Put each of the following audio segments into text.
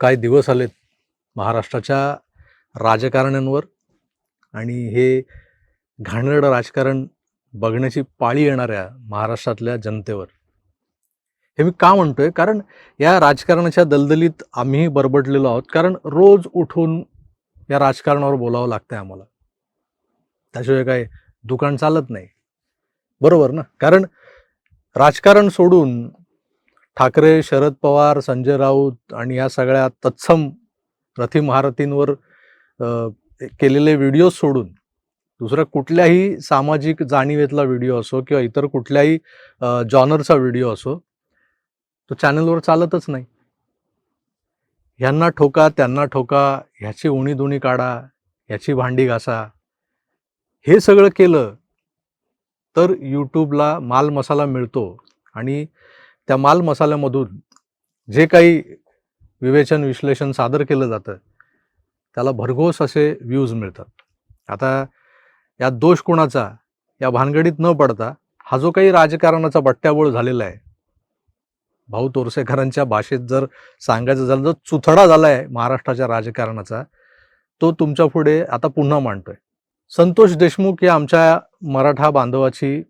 काय दिवस आलेत महाराष्ट्राच्या राजकारण्यांवर आणि हे घाणेरडं राजकारण बघण्याची पाळी येणाऱ्या महाराष्ट्रातल्या जनतेवर. हे मी का म्हणतोय? कारण या राजकारणाच्या दलदलीत आम्हीही बरबडलेलो आहोत. कारण रोज उठून या राजकारणावर बोलावं लागतंय आम्हाला. त्याशिवाय काय दुकान चालत नाही. बरोबर ना? कारण राजकारण सोडून ठाकरे शरद पवार संजय राऊत आणि या सगळ्या तत्सम रथी महारथींवर केलेले व्हिडिओ सोडून दुसऱ्या कुठल्याही सामाजिक जाणीवेतला व्हिडिओ असो किंवा इतर कुठल्याही जॉनरचा व्हिडिओ असो तो चॅनलवर चालतच नाही. ह्यांना ठोका त्यांना ठोका ह्याची उणी दुणी काढा ह्याची भांडी घासा. हे सगळं केलं तर यूट्यूबला माल मसाला मिळतो आणि त्या माल मसाल्यामधून जे काही विवेचन विश्लेषण सादर केलं जातं त्याला भरघोस असे व्ह्यूज मिळतात. आता या दोष कोणाचा या भानगडीत न पडता हा जो काही राजकारणाचा बट्ट्याबोळ झालेला आहे भाऊ तोरसेकरांच्या भाषेत जर सांगायचं झालं जर चुथडा झाला आहे महाराष्ट्राच्या राजकारणाचा तो तुमच्यापुढे आता पुन्हा मांडतोय. संतोष देशमुख या आमच्या मराठा बांधवाची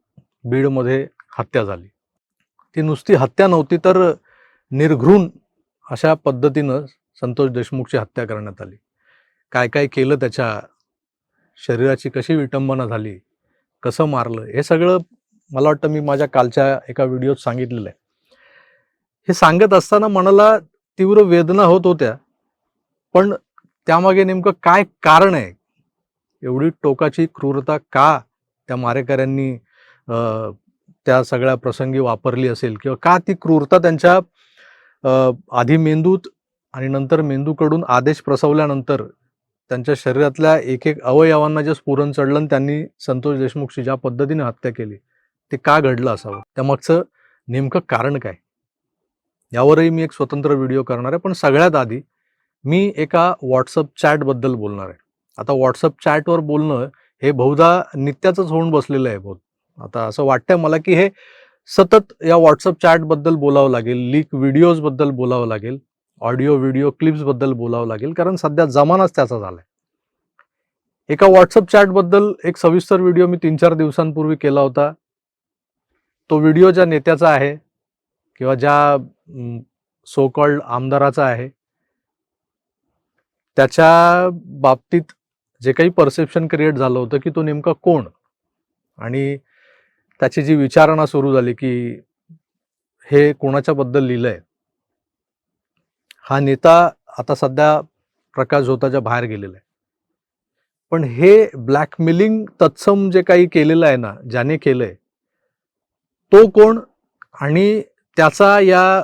बीडमध्ये हत्या झाली. ती नुसती हत्या नव्हती तर निर्घृण अशा पद्धतीनं संतोष देशमुखची हत्या करण्यात आली. काय काय केलं त्याच्या शरीराची कशी विटंबना झाली कसं मारलं हे सगळं मला वाटतं मी माझ्या कालच्या एका व्हिडिओत सांगितलेलं आहे. हे सांगत असताना मनाला तीव्र वेदना होत होत्या पण त्यामागे नेमकं काय कारण आहे? एवढी टोकाची क्रूरता का त्या मारेकऱ्यांनी त्या सगळ्या प्रसंगी वापरली असेल किंवा का ती क्रूरता त्यांच्या आधी मेंदूत आणि नंतर मेंदूकडून आदेश प्रसवल्यानंतर त्यांच्या शरीरातल्या एक एक अवयवांना जे स्फुरण चढलं आणि त्यांनी संतोष देशमुखची ज्या पद्धतीने हत्या केली ते का घडलं असावं? त्यामागचं नेमकं कारण काय? यावरही मी एक स्वतंत्र व्हिडिओ करणार आहे पण सगळ्यात आधी मी एका व्हॉट्सअप चॅटबद्दल बोलणार आहे. आता व्हॉट्सअप चॅटवर बोलणं हे बहुधा नित्याचंच होऊन बसलेलं आहे बहुत. आता असं वाटतंय मला की हे सतत या व्हॉट्सअप चॅटबद्दल बोलावं लागेल लीक व्हिडिओजबद्दल बोलावं लागेल ऑडिओ व्हिडिओ क्लिप्सबद्दल बोलावं लागेल कारण सध्या जमानाच त्याचा झालाय. एका व्हॉट्सअप चॅटबद्दल एक सविस्तर व्हिडिओ मी तीन चार दिवसांपूर्वी केला होता. तो व्हिडिओ ज्या नेत्याचा आहे किंवा ज्या सो कॉल्ड आमदाराचा आहे त्याच्या बाबतीत जे काही परसेप्शन क्रिएट झालं होतं की तो नेमका कोण? आणि त्याची जी विचारणा सुरू झाली की हे कोणाच्या बद्दल लिहिलंय हा नेता आता सध्या प्रकाश झोताच्या बाहेर गेलेला आहे. पण हे ब्लॅकमेलिंग तत्सम जे काही केलेलं आहे ना ज्याने केलंय तो कोण? आणि त्याचा या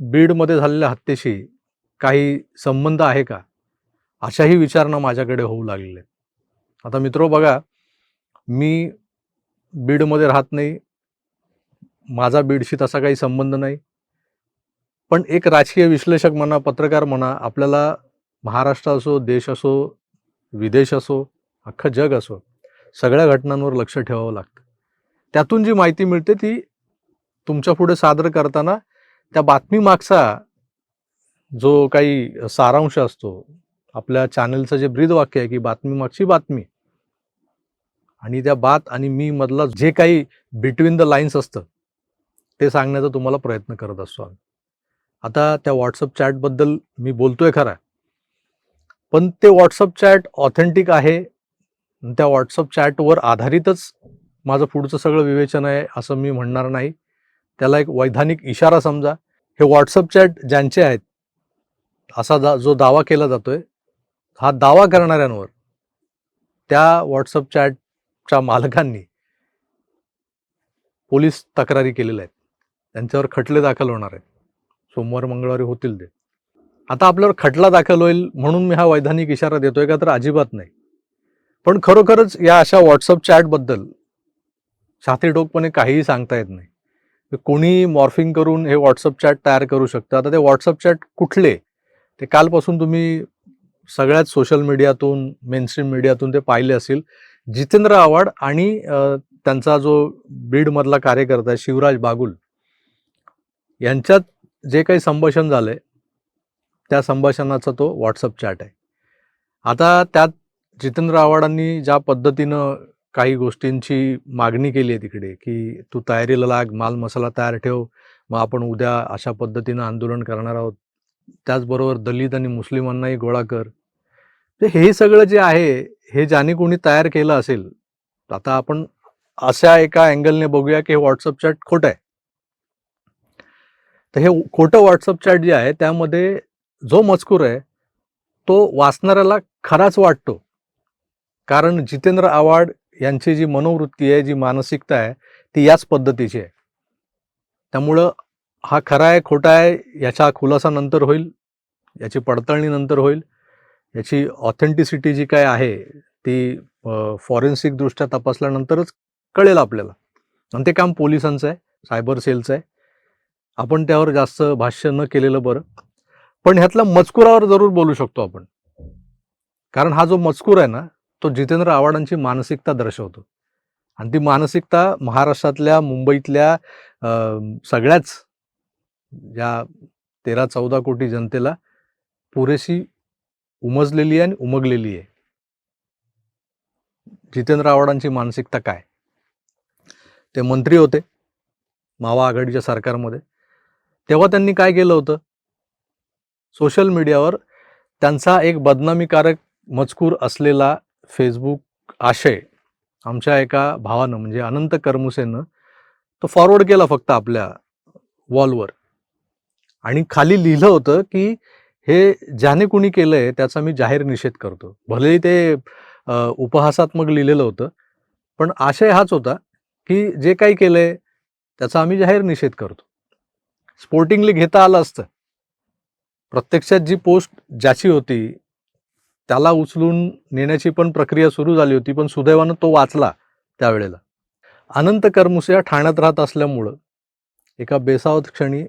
बीडमध्ये झालेल्या हत्येशी काही संबंध आहे का? अशाही विचारणा माझ्याकडे होऊ लागलेल्या आहेत. आता मित्रो बघा मी बीडमध्ये राहत नाही. माझा बीडशी तसा काही संबंध नाही. पण एक राजकीय विश्लेषक म्हणा पत्रकार म्हणा आपल्याला महाराष्ट्र असो देश असो विदेश असो अख्खं जग असो सगळ्या घटनांवर लक्ष ठेवावं लागतं. त्यातून जी माहिती मिळते ती तुमच्यापुढे सादर करताना त्या बातमीमागचा जो काही सारांश असतो आपल्या चॅनलचं जे ब्रीद वाक्य आहे की बातमी मागची बातमी आणि त्या बात आणि मी मधला जे काही बिटवीन द लाईन्स असतं ते सांगण्याचा तुम्हाला प्रयत्न करत असतो आम्ही. आता त्या व्हॉट्सअप चॅटबद्दल मी बोलतोय खरा पण ते व्हॉट्सअप चॅट ऑथेंटिक आहे. त्या व्हॉट्सअप चॅटवर आधारितच माझं पुढचं सगळं विवेचन आहे असं मी म्हणणार नाही. त्याला एक वैधानिक इशारा समजा. हे व्हॉट्सअप चॅट ज्यांचे आहेत असा दा जो दावा केला जातोय हा दावा करणाऱ्यांवर त्या व्हॉट्सअप चॅट च्या मालकांनी पोलीस तक्रारी केलेल्या आहेत. त्यांच्यावर खटले दाखल होणार आहेत. सोमवार मंगळवारी होतील ते. आता आपल्यावर खटला दाखल होईल म्हणून मी हा वैधानिक इशारा देतोय का तर अजिबात नाही. पण खरोखरच या अशा व्हॉट्सअप चॅटबद्दल छातीडोकपणे काहीही सांगता येत नाही. कोणी मॉर्फिंग करून हे व्हॉट्सअप चॅट तयार करू शकतं. आता ते व्हॉट्सअप चॅट कुठले? ते कालपासून तुम्ही सगळ्याच सोशल मीडियातून मेनस्ट्रीम मीडियातून ते पाहिले असेल. जितेंद्र आव्हाड आणि त्यांचा जो बीडमधला कार्यकर्ता आहे शिवराज बागुल यांच्यात जे काही संभाषण झालंय त्या संभाषणाचा तो व्हॉट्सअप चॅट आहे. आता त्यात जितेंद्र आव्हाडांनी ज्या पद्धतीनं काही गोष्टींची मागणी केली आहे तिकडे की तू तयारीला लाग माल मसाला तयार ठेव मग आपण उद्या अशा पद्धतीनं आंदोलन करणार आहोत. त्याचबरोबर दलित आणि मुस्लिमांनाही गोळा कर. तर हे सगळं जे आहे हे ज्याने कोणी तयार केलं असेल आता आपण अशा एका अँगलने बघूया की हे व्हॉट्सअप चॅट खोटं आहे. तर हे खोटं व्हॉट्सअप चॅट जे आहे त्यामध्ये जो मजकूर आहे तो वाचणाऱ्याला खराच वाटतो. कारण जितेंद्र आव्हाड यांची जी मनोवृत्ती आहे जी मानसिकता आहे ती याच पद्धतीची आहे. त्यामुळं हा खरा आहे खोटा आहे याचा खुलासा नंतर होईल याची पडताळणी नंतर होईल. याची ऑथेंटिसिटी जी काय आहे ती फॉरेन्सिकदृष्ट्या तपासल्यानंतरच कळेल आपल्याला. आणि ते काम पोलिसांचं आहे सायबर सेलचं आहे. आपण त्यावर जास्त भाष्य न केलेलं बरं. पण ह्यातल्या मजकुरावर जरूर बोलू शकतो आपण. कारण हा जो मजकूर आहे ना तो जितेंद्र आव्हाडांची मानसिकता दर्शवतो. आणि ती मानसिकता महाराष्ट्रातल्या मुंबईतल्या सगळ्याच या तेरा चौदा कोटी जनतेला पुरेशी उमजलेली आहे आणि उमगलेली आहे. जितेंद्र आव्हाडांची मानसिकता काय? ते मंत्री होते मावा आघाडीच्या सरकारमध्ये. तेव्हा त्यांनी काय केलं होतं? सोशल मीडियावर त्यांचा एक बदनामीकारक मजकूर असलेला फेसबुक आशय आमच्या एका भावानं म्हणजे अनंत करमुसेनं तो फॉरवर्ड केला फक्त आपल्या वॉलवर आणि खाली लिहिलं होतं की हे ज्याने कुणी केलंय त्याचा मी जाहीर निषेध करतो. भलेही ते उपहासात्मक लिहिलेलं होतं पण आशय हाच होता की जे काही केलंय त्याचा आम्ही जाहीर निषेध करतो. स्पोर्टिंगली घेता आलं असतं. प्रत्यक्षात जी पोस्ट ज्याची होती त्याला उचलून नेण्याची पण प्रक्रिया सुरू झाली होती पण सुदैवानं तो वाचला त्यावेळेला. अनंत करमुसे ठाण्यात राहत असल्यामुळं एका बेसावत क्षणी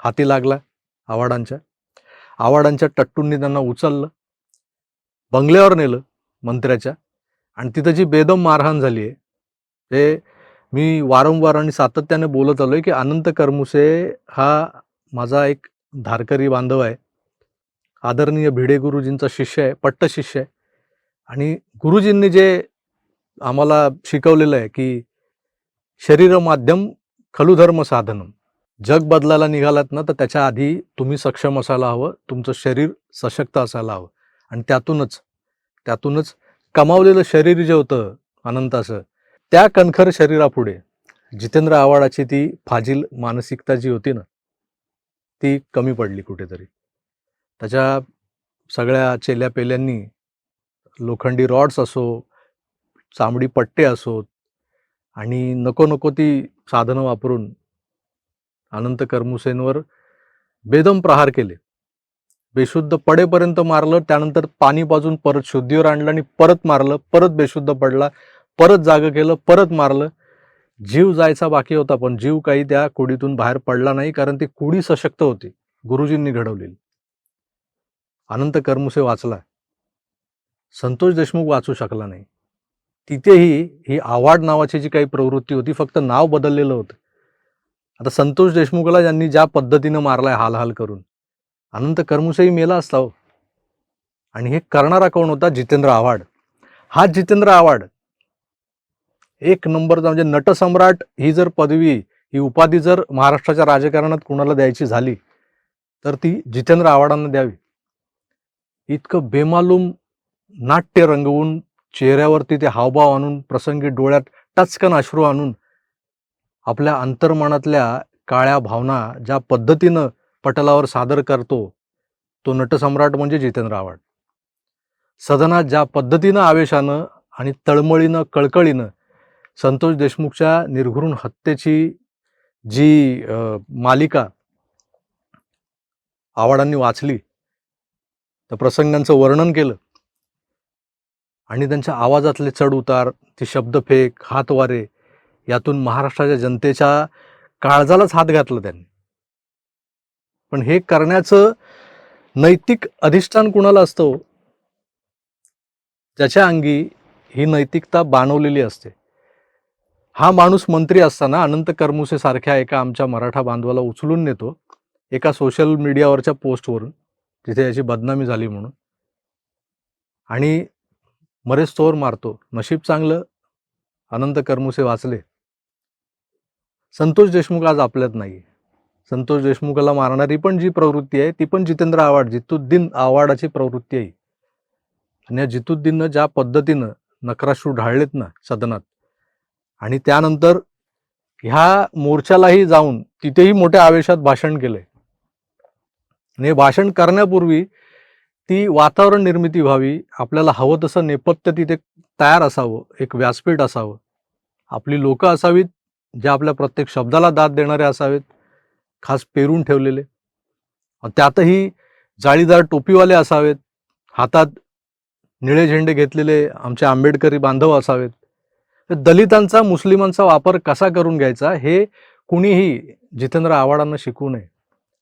हाती लागला आव्हाडांच्या. आवाडांच्या टट्टूंनी त्यांना उचललं बंगल्यावर नेलं मंत्र्याच्या. आणि तिथं जी बेदम मारहाण झाली आहे ते मी वारंवार आणि सातत्याने बोलत आलो आहे की अनंत करमुसे हा माझा एक धारकरी बांधव आहे. आदरणीय भिडे गुरुजींचा शिष्य आहे पट्ट शिष्य आहे. आणि गुरुजींनी जे आम्हाला शिकवलेलं आहे की शरीर माध्यम खलुधर्म साधनम. जग बदलायला निघालात ना तर त्याच्या आधी तुम्ही सक्षम असायला हवं तुमचं शरीर सशक्त असायला हवं. आणि त्यातूनच त्यातूनच कमावलेलं शरीर जे होतं अनंताचं त्या कणखर शरीरापुढे जितेंद्र आव्हाडाची ती फाजील मानसिकता जी होती ना ती कमी पडली कुठेतरी. त्याच्या सगळ्या चेल्या पेल्यांनी लोखंडी रॉड्स असो चामडी पट्टे असोत आणि नको नको ती साधनं वापरून अनंत करमुसेंवर बेदम प्रहार केले. बेशुद्ध पडेपर्यंत मारलं त्यानंतर पाणी पाजून परत शुद्धीवर आणलं आणि परत मारलं परत बेशुद्ध पडला परत जागं केलं परत मारलं. जीव जायचा बाकी होता पण जीव काही त्या कुडीतून बाहेर पडला नाही कारण ती कुडी सशक्त होती गुरुजींनी घडवलेली. अनंत करमुसे वाचला. संतोष देशमुख वाचू शकला नाही. तिथेही ही आव्हाड नावाची जी काही प्रवृत्ती होती फक्त नाव बदललेलं होतं. आता संतोष देशमुखला ज्यांनी ज्या पद्धतीनं मारलाय हाल हाल करून अनंत करमुसेही मेला असता हो. आणि हे करणारा कोण होता? जितेंद्र आव्हाड. हा जितेंद्र आव्हाड एक नंबरचा म्हणजे नटसम्राट ही जर पदवी ही उपाधी जर महाराष्ट्राच्या राजकारणात कुणाला द्यायची झाली तर ती जितेंद्र आव्हाडांना द्यावी. इतकं बेमालूम नाट्य रंगवून चेहऱ्यावरती ते हावभाव आणून प्रसंगी डोळ्यात टचकन अश्रू आणून आपल्या अंतर्मनातल्या काळ्या भावना ज्या पद्धतीनं पटलावर सादर करतो तो नटसम्राट म्हणजे जितेंद्र आव्हाड. सदनात ज्या पद्धतीनं आवेशानं आणि तळमळीनं कळकळीनं संतोष देशमुखच्या निर्घृण हत्येची जी मालिका आव्हाडांनी वाचली त्या प्रसंगांचं वर्णन केलं आणि त्यांच्या आवाजातले चढ उतार ती शब्दफेक हातवारे यातून महाराष्ट्राच्या जनतेच्या काळजालाच हात घातला त्यांनी. पण हे करण्याचं नैतिक अधिष्ठान कुणाला असतं हो? ज्याच्या अंगी ही नैतिकता बाणवलेली असते. हा माणूस मंत्री असताना अनंत करमुसे सारख्या एका आमच्या मराठा बांधवाला उचलून नेतो एका सोशल मीडियावरच्या पोस्टवरून तिथे याची बदनामी झाली म्हणून. आणि मरेच चोर मारतो. नशीब चांगलं अनंत कर्मुसे वाचले. संतोष देशमुख आज आपल्यात नाही संतोष देशमुखाला मारणारी पण जी प्रवृत्ती आहे ती पण जितेंद्र आव्हाड जितुद्दीन आव्हाडाची प्रवृत्ती आहे. आणि या जितुद्दीननं ज्या पद्धतीनं नक्राश्रू ढाळलेत ना सदनात आणि त्यानंतर ह्या मोर्चालाही जाऊन तिथेही मोठ्या आवेशात भाषण केलंय. आणि हे भाषण करण्यापूर्वी ती वातावरण निर्मिती व्हावी आपल्याला हवं तसं नेपथ्य तिथे तयार असावं एक व्यासपीठ असावं आपली लोकं असावीत जे आपल्या प्रत्येक शब्दाला दाद देणारे असावेत खास पेरून ठेवलेले. त्यातही जाळीदार टोपीवाले असावेत हातात निळे झेंडे घेतलेले आमचे आंबेडकरी बांधव असावेत. दलितांचा मुस्लिमांचा वापर कसा करून घ्यायचा हे कुणीही जितेंद्र आव्हाडांना शिकू नये.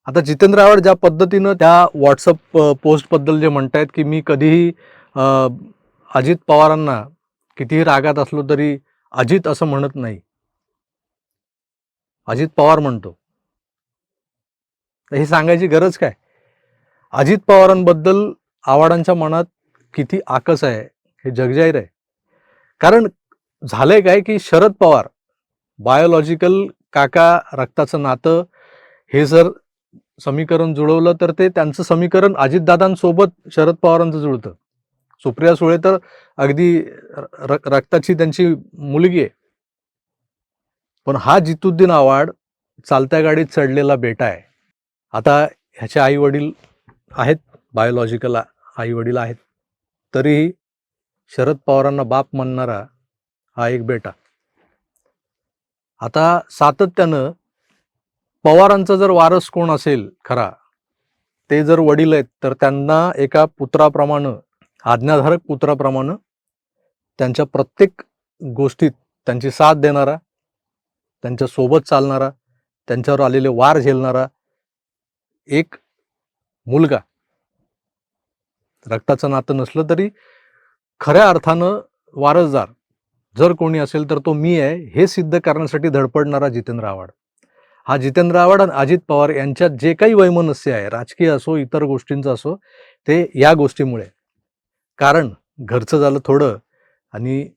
आता जितेंद्र आव्हाड ज्या पद्धतीनं त्या व्हॉट्सअप पोस्टबद्दल जे म्हणतायत की मी कधीही अजित पवारांना कितीही रागात असलो तरी अजित असं म्हणत नाही. अजित पवार म्हणतो. हे सांगायची गरज काय? अजित पवारांबद्दल आव्हाडांच्या मनात किती आकस आहे हे जगजाहीर आहे. कारण झालंय काय की शरद पवार बायोलॉजिकल काका रक्ताचं नातं हे जर समीकरण जुळवलं तर ते त्यांचं समीकरण अजितदादांसोबत शरद पवारांचं जुळतं. सुप्रिया सुळे तर अगदी र- रक्ताची त्यांची मुलगी आहे. पण हा जितुद्दीन आव्हाड चालत्या गाडीत चढलेला बेटा आहे. आता ह्याचे आई वडील आहेत बायोलॉजिकल आई वडील आहेत. तरीही शरद पवारांना बाप म्हणणारा हा एक बेटा. आता सातत्यानं पवारांचा जर वारस कोण असेल खरा ते जर वडील आहेत तर त्यांना एका पुत्राप्रमाणे आज्ञाधारक पुत्राप्रमाणे त्यांच्या प्रत्येक गोष्टीत त्यांची साथ देणारा त्यांच्यासोबत चालणारा त्यांच्यावर आलेले वार झेलणारा एक मुलगा. रक्ताचं नातं नसलं तरी खऱ्या अर्थानं वारसदार. जर कोणी असेल तर तो मी आहे हे सिद्ध करण्यासाठी धडपडणारा जितेंद्र आव्हाड. हा जितेंद्र आव्हाड आणि अजित पवार यांच्यात जे काही वैमनस्य आहे राजकीय असो इतर गोष्टींचं असो ते या गोष्टीमुळे. कारण घरचं झालं थोडं आणि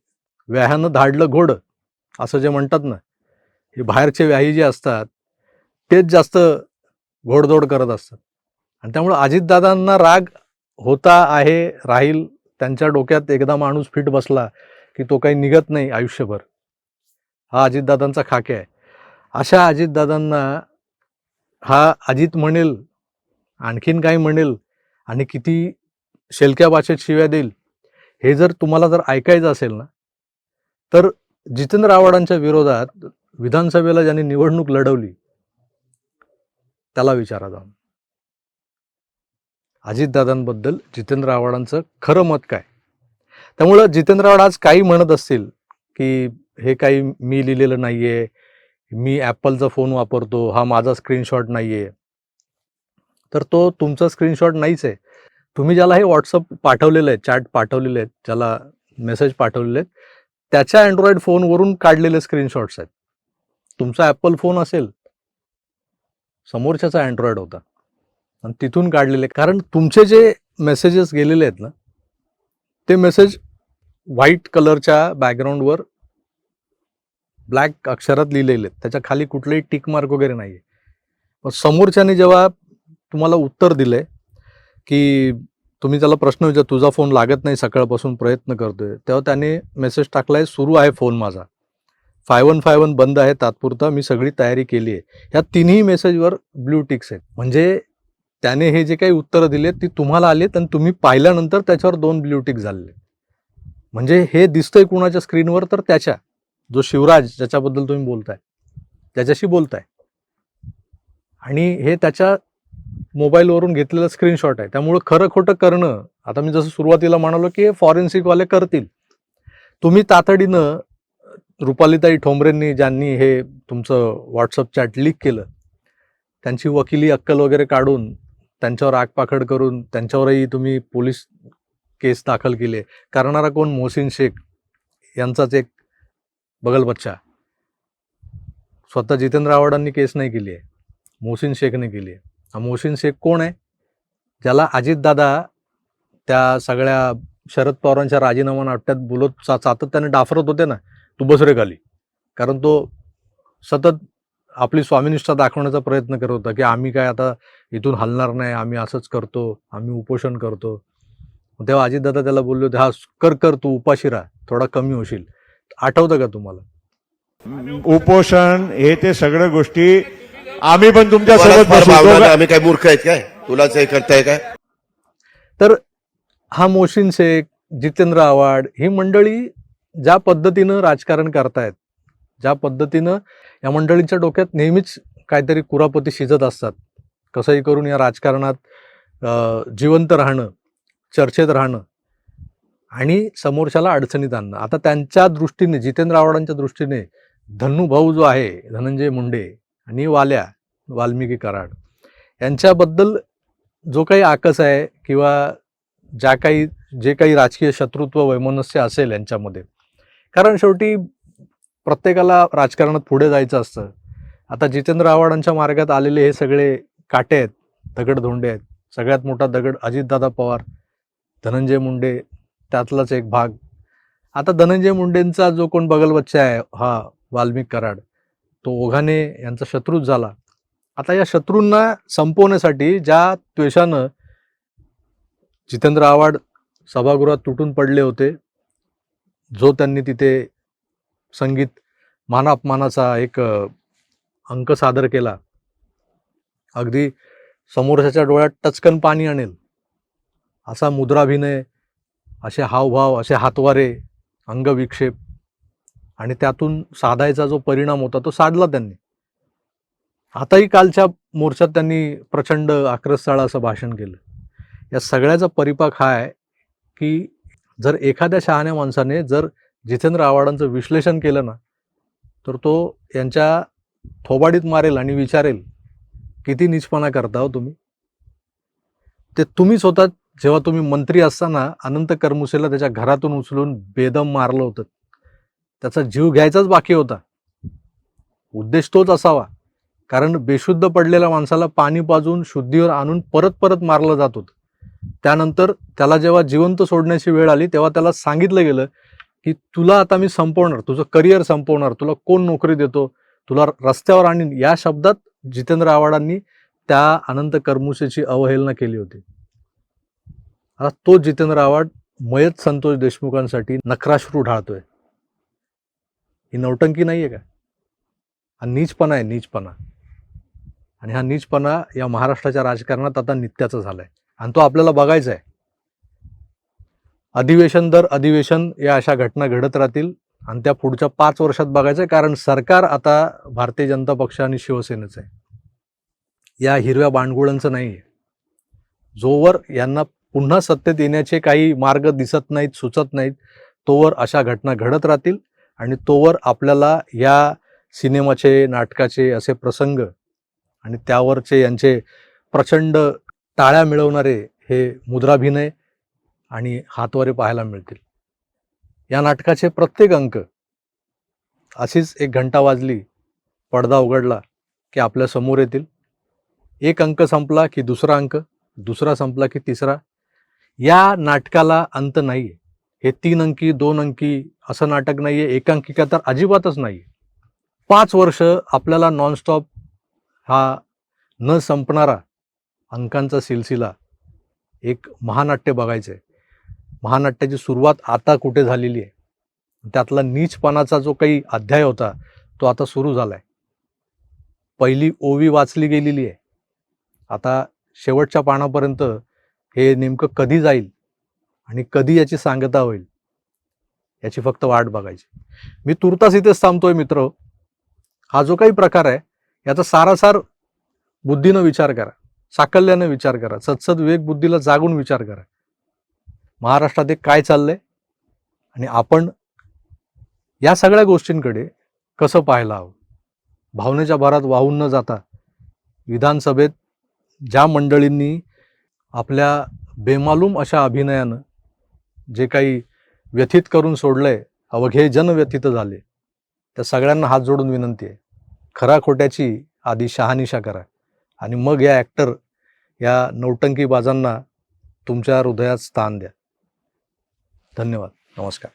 व्याहानं धाडलं घोडं असं जे म्हणतात ना हे बाहेरचे व्याही जे असतात तेच जास्त घोडदोड करत असतात. आणि त्यामुळे अजितदादांना राग होता आहे राहील त्यांच्या डोक्यात एकदा माणूस फिट बसला की तो काही निघत नाही आयुष्यभर. हा अजितदादांचा खाके आहे. अशा अजितदादांना हा अजित म्हणेल आणखीन काही म्हणेल आणि किती शेलक्या भाषेत शिव्या देईल हे जर तुम्हाला जर ऐकायचं असेल ना तर जितेंद्र आव्हाडांच्या विरोधात विधानसभेला ज्यांनी निवडणूक लढवली त्याला विचारा जाऊन. अजितदादांबद्दल जितेंद्र आव्हाडांचं खरं मत काय? त्यामुळं जितेंद्र आव्हाड आज काही म्हणत असतील की हे काही मी लिहिलेलं नाहीये मी ॲपलचा फोन वापरतो हा माझा स्क्रीनशॉट नाहीये. तर तो तुमचा स्क्रीनशॉट नाहीच आहे. तुम्ही ज्याला हे व्हॉट्सअप पाठवलेलं आहे चॅट पाठवलेले आहेत ज्याला मेसेज पाठवलेले आहेत त्याच्या अँड्रॉइड फोनवरून काढलेले स्क्रीनशॉट्स आहेत. तुमचा ॲपल फोन असेल समोरच्याचा अँड्रॉइड होता. आणि तिथून काढलेले कारण तुमचे जे मेसेजेस गेलेले आहेत ना ते मेसेज व्हाईट कलरच्या बॅकग्राऊंडवर ब्लॅक अक्षरात लिहिलेले आहेत. त्याच्याखाली कुठलेही टिक मार्क वगैरे नाही आहे पण समोरच्याने जेव्हा तुम्हाला उत्तर दिले की तुम्ही त्याला प्रश्न विचार तुझा फोन लागत नाही सकाळपासून प्रयत्न करतोय. तेव्हा त्याने मेसेज टाकलाय सुरू आहे फोन माझा. फाय वन फाय वन बंद आहे तात्पुरता मी सगळी तयारी केली आहे. ह्या तिन्ही मेसेजवर ब्ल्यू टिक्स आहेत. म्हणजे त्याने हे जे काही उत्तरं दिलेत ती तुम्हाला आलीत आणि तुम्ही पाहिल्यानंतर त्याच्यावर दोन ब्ल्यू टिक झालेले म्हणजे हे दिसतंय कुणाच्या स्क्रीनवर तर त्याच्या. जो शिवराज ज्याच्याबद्दल तुम्ही बोलताय. त्याच्याशी बोलताय. आणि हे त्याच्या मोबाईलवरून घेतलेलं स्क्रीनशॉट आहे. त्यामुळं खरं खोटं करणं आता मी जसं सुरुवातीला म्हणालो की हे फॉरेन्सिकवाले करतील. तुम्ही तातडीनं रुपालीताई ठोंबरेंनी ज्यांनी हे तुमचं व्हॉट्सअप चॅट लीक केलं त्यांची वकिली अक्कल वगैरे काढून त्यांच्यावर आगपाखड करून त्यांच्यावरही तुम्ही पोलीस केस दाखल केले. करणारा कोण? मोहसिन शेख यांचाच एक बगल बच्चा. स्वतः जितेंद्र आव्हाडांनी केस नाही केली आहे. मोहसिन शेखने केली आहे. हा मोहसिन शेख कोण आहे? ज्याला अजितदादा त्या सगळ्या शरद पवारांच्या राजीनामा नाट्यात बोलत सा- सातत्याने डाफरत होते ना तू बस रे खाली. कारण तो सतत आपली स्वामिनिष्ठा दाखवण्याचा प्रयत्न करत होता की आम्ही काय आता इथून हलणार नाही आम्ही असंच करतो आम्ही उपोषण करतो. तेव्हा अजितदादा त्याला बोलले होते हा कर कर तू उपाशी राहा थोडा कमी होशील. आठवतं का तुम्हाला? उपोषण हे ते सगळ्या गोष्टी आम्ही पण तुमच्यासोबत आम्ही काय मूर्ख आहेत काय? तुलाच हे करताय काय? तर हा मोहसिन शेख जितेंद्र आव्हाड ही मंडळी ज्या पद्धतीनं राजकारण करतायत ज्या पद्धतीनं या मंडळींच्या डोक्यात नेहमीच काहीतरी कुरापती शिजत असतात. कसंही करून या राजकारणात जिवंत राहणं चर्चेत राहणं आणि समोरच्याला अडचणीत आणणं. आता त्यांच्या दृष्टीने जितेंद्र आव्हाडांच्या दृष्टीने धन्नू भाऊ जो आहे धनंजय मुंडे आणि वाल्या वाल्मिकी कराड यांच्याबद्दल जो काही आकस आहे किंवा ज्या काही जे काही राजकीय शत्रुत्व वैमनस्य असेल यांच्यामध्ये कारण शेवटी प्रत्येकाला राजकारणात पुढे जायचं असतं. आता जितेंद्र आव्हाडांच्या मार्गात आलेले हे सगळे काटे आहेत दगडधोंडे आहेत. सगळ्यात मोठा दगड अजितदादा पवार धनंजय मुंडे त्यातलाच एक भाग. आता धनंजय मुंडेंचा जो कोण बगलबच्चा आहे हा वाल्मिक कराड तो ओघाने यांचा शत्रूच झाला. आता या शत्रूंना संपवण्यासाठी ज्या त्वेषानं जितेंद्र आव्हाड सभागृहात तुटून पडले होते जो त्यांनी तिथे संगीत मानापमानाचा एक अंक सादर केला अगदी समोरच्याच्या डोळ्यात टचकन पाणी आणेल असा मुद्राभिनय असे हावभाव असे हातवारे अंगविक्षेप आणि त्यातून साधायचा जो परिणाम होता तो साधला त्यांनी. आताही कालच्या मोर्चात त्यांनी प्रचंड आक्रस्ताळ असं भाषण केलं. या सगळ्याचा परिपाक हा आहे की जर एखाद्या शहाण्या माणसाने जर जितेंद्र आव्हाडांचं विश्लेषण केलं ना तर तो यांच्या थोबाडीत मारेल आणि विचारेल किती निचपणा करता हो तुम्ही? ते तुम्हीच स्वतः जेव्हा तुम्ही मंत्री असताना अनंत करमुसेला त्याच्या घरातून उचलून बेदम मारलं होतं. त्याचा जीव घ्यायचाच बाकी होता. उद्देश तोच असावा. कारण बेशुद्ध पडलेल्या माणसाला पाणी पाजून शुद्धीवर आणून परत परत मारलं जात होतं. त्यानंतर त्याला जेव्हा जिवंत सोडण्याची वेळ आली तेव्हा त्याला सांगितलं गेलं की तुला आता मी संपवणार तुझं करिअर संपवणार तुला कोण नोकरी देतो तुला रस्त्यावर आणीन या शब्दात जितेंद्र आव्हाडांनी त्या अनंत करमुसेची अवहेलना केली होती. आता तो जितेंद्र आव्हाड मयत संतोष देशमुखांसाठी नखराश्रू ढाळतोय. ही नौटंकी नाहीये का? हा नीचपणा आहे नीचपणा. आणि हा नीचपणा या महाराष्ट्राच्या राजकारणात आता नित्याचा झालाय. आणि तो आपल्याला बघायचा आहे अधिवेशन दर अधिवेशन या अशा घटना घडत राहतील आणि त्या पुढच्या पाच वर्षात बघायचं आहे कारण सरकार आता भारतीय जनता पक्ष आणि शिवसेनेचं आहे. या हिरव्या बाणगुळांचं नाही आहे जोवर यांना पुन्हा सत्तेत येण्याचे काही मार्ग दिसत नाहीत सुचत नाहीत तोवर अशा घटना घडत राहतील आणि तोवर आपल्याला या सिनेमाचे नाटकाचे असे प्रसंग आणि त्यावरचे यांचे प्रचंड टाळ्या मिळवणारे हे मुद्राभिनय आणि हातवारे पाहायला मिळतील. या नाटकाचे प्रत्येक अंक अशीच एक घंटा वाजली पडदा उघडला की आपल्यासमोर येतील. एक अंक संपला की दुसरा अंक दुसरा संपला की तिसरा. या नाटकाला अंत नाही आहे हे तीन अंकी दोन अंकी असं नाटक नाही आहे एकांकिका तर अजिबातच नाही आहे पाच वर्ष आपल्याला नॉनस्टॉप हा न संपणारा अंकांचा सिलसिला एक महानाट्य बघायचं आहे महानाट्याची सुरुवात आता कुठे झालेली आहे? त्यातला नीचपणाचा जो काही अध्याय होता तो आता सुरू झाला आहे पहिली ओवी वाचली गेलेली आहे. आता शेवटच्या पानापर्यंत हे नेमकं कधी जाईल आणि कधी याची सांगता होईल याची फक्त वाट बघायची. मी तुर्तास इथेच थांबतोय मित्र. हा जो काही प्रकार आहे याचा सारासार बुद्धीनं विचार करा. साकल्यानं विचार करा. सत्सद विवेक बुद्धीला जागून विचार करा. महाराष्ट्रात एक काय चाललंय? आणि आपण या सगळ्या गोष्टींकडे कसं पाहायला हवं? भावनेच्या भरात वाहून न जाता विधानसभेत ज्या मंडळींनी आपल्या बेमालूम अशा अभिनयानं जे काही व्यथित करून सोडलंय अवघे जन व्यथित झाले त्या सगळ्यांना हात जोडून विनंती आहे. खरा खोट्याची आधी शहानिशा करा. आणि मग या ॲक्टर या नौटंकीबाजांना तुमच्या हृदयात स्थान द्या. धन्यवाद. नमस्कार.